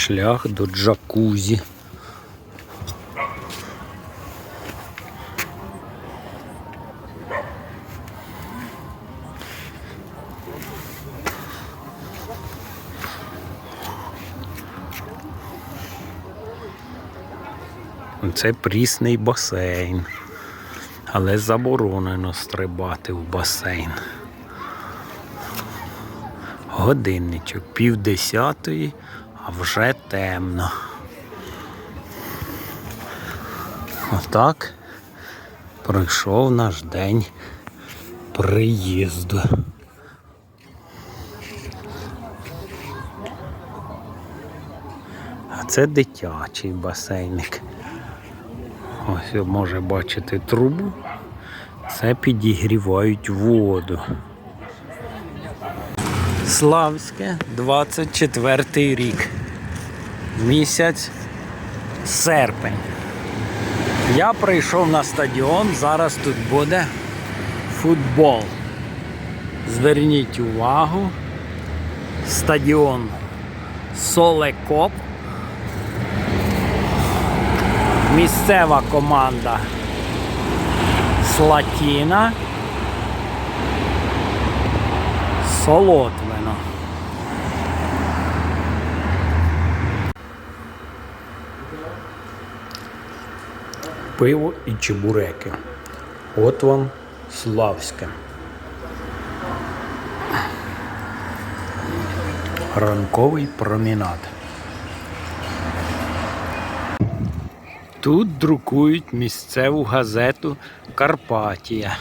Шлях до джакузі. Це прісний басейн. Але заборонено стрибати в басейн. Годинничок пів десятої, вже темно. Отак пройшов наш день приїзду. А це дитячий басейник. Ось може бачити трубу. Це підігрівають воду. Славське, 24 рік. Місяць серпень. Я прийшов на стадіон, зараз тут буде футбол. Зверніть увагу. Стадіон Солекоп. Місцева команда Слатіна. Солотвино. Пиво і чебуреки. От вам Славське. Ранковий промінад. Тут друкують місцеву газету Карпатія.